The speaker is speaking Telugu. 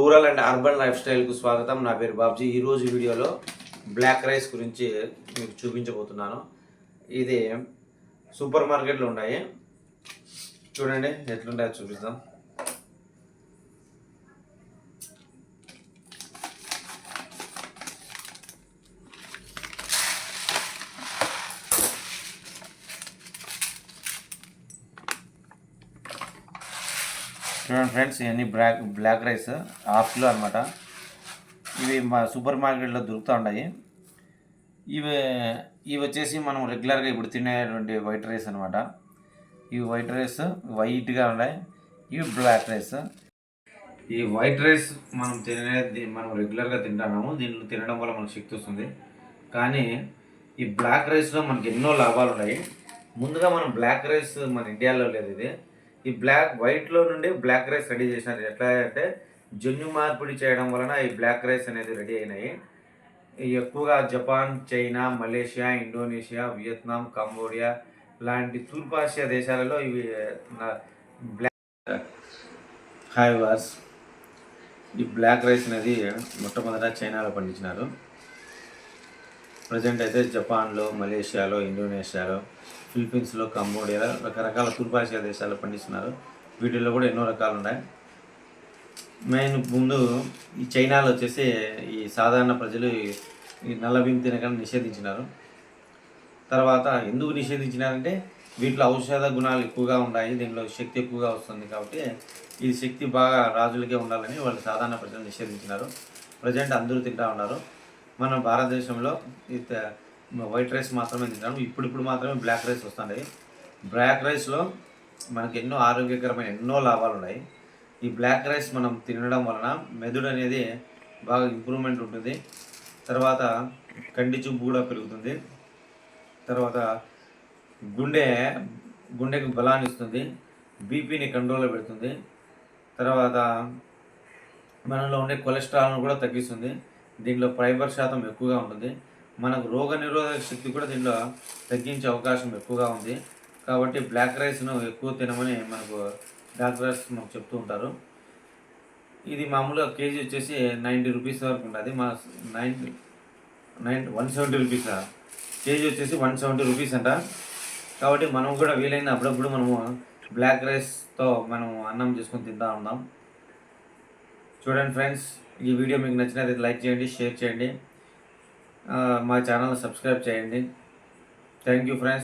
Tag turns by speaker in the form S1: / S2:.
S1: రూరల్ అండ్ అర్బన్ లైఫ్ స్టైల్కు స్వాగతం. నా పేరు బాబ్జీ. ఈరోజు వీడియోలో బ్లాక్ రైస్ గురించి మీకు చూపించబోతున్నాను. ఇది సూపర్ మార్కెట్లో ఉన్నాయి. చూడండి ఎట్లుంటాయో చూపిస్తాం చూడండి ఫ్రెండ్స్ ఇవన్నీ black black rice half kilo అనమాట ఇవి మా సూపర్ మార్కెట్లో దొరుకుతూ ఉన్నాయి. ఇవి ఇవి వచ్చేసి మనం రెగ్యులర్గా ఇప్పుడు తినేటువంటి వైట్ రైస్ అనమాట ఇవి వైట్ రైస్ వైట్గా ఉన్నాయి. ఇవి బ్లాక్ రైస్. ఈ వైట్ రైస్ మనం తినే మనం రెగ్యులర్గా తింటున్నాము. దీనిలో తినడం వల్ల మనకు శక్తి వస్తుంది. కానీ ఈ బ్లాక్ రైస్లో మనకి ఎన్నో లాభాలు ఉన్నాయి. ముందుగా మనం బ్లాక్ రైస్ మన ఇండియాలో లేదు ఇది. ఈ బ్లాక్ వైట్లో నుండి బ్లాక్ రైస్ రెడీ చేసినారు. ఎట్లా అంటే జన్యు మార్పిడి చేయడం వలన ఈ బ్లాక్ రైస్ అనేది రెడీ అయినాయి. ఎక్కువగా Japan China Malaysia Indonesia Vietnam Cambodia లాంటి తూర్పాసియా దేశాలలో ఇవి బ్లాక్ హాయ్ వాస్ ఈ బ్లాక్ రైస్ అనేది మొట్టమొదట చైనాలో పండించినారు. ప్రజెంట్ అయితే జపాన్లో మలేషియాలో ఇండోనేషియాలో ఫిలిప్పీన్స్లో కంబోడియాలో రకరకాల తూర్పాసియా దేశాల్లో పండిస్తున్నారు. వీటిల్లో కూడా ఎన్నో రకాలు ఉన్నాయి మెయిన్ ముందు ఈ చైనాలో వచ్చేసి ఈ సాధారణ ప్రజలు ఈ- ఈ నల్ల తినగానే నిషేధించినారు. తర్వాత ఎందుకు నిషేధించినారంటే వీటిలో ఔషధ గుణాలు ఎక్కువగా ఉన్నాయి దీనిలో శక్తి ఎక్కువగా వస్తుంది కాబట్టి ఈ శక్తి బాగా రాజులకే ఉండాలని వాళ్ళు సాధారణ ప్రజలు నిషేధించినారు. ప్రజెంట్ అందరూ తింటా ఉన్నారు. మన భారతదేశంలో ఈ వైట్ రైస్ మాత్రమే తింటాము ఇప్పుడిప్పుడు మాత్రమే బ్లాక్ రైస్ వస్తున్నాయి బ్లాక్ రైస్లో మనకి ఎన్నో ఆరోగ్యకరమైన ఎన్నో లాభాలు ఉన్నాయి. ఈ బ్లాక్ రైస్ మనం తినడం వలన మెదడు అనేది బాగా ఇంప్రూవ్మెంట్ ఉంటుంది. తర్వాత కంటి చూపు కూడా పెరుగుతుంది. తర్వాత గుండె గుండెకి బలాన్ని ఇస్తుంది. బీపీని కంట్రోల్లో పెడుతుంది. తర్వాత మనలో ఉండే కొలెస్ట్రాల్ను కూడా తగ్గిస్తుంది. దీంట్లో ఫైబర్ శాతం ఎక్కువగా ఉంటుంది. మనకు రోగ నిరోధక శక్తి కూడా దీంట్లో తగ్గించే అవకాశం ఎక్కువగా ఉంది. కాబట్టి బ్లాక్ రైస్ను ఎక్కువ తినమని మనకు డాక్టర్స్ మాకు చెప్తూ ఉంటారు. ఇది మామూలుగా కేజీ వచ్చేసి నైంటీ రూపీస్ వరకు ఉంటుంది మా ninety nine one seventy rupees KG వచ్చేసి వన్ సెవెంటీ రూపీస్ అంట. కాబట్టి మనం కూడా వీలైన అప్పుడప్పుడు మనము బ్లాక్ రైస్తో మనం అన్నం చేసుకొని తింటా ఉందాం చూడండి ఫ్రెండ్స్ ఈ వీడియో మీకు నచ్చినట్లయితే లైక్ చేయండి షేర్ చేయండి. మా ఛానల్ సబ్స్క్రైబ్ చేయండి. Thank you friends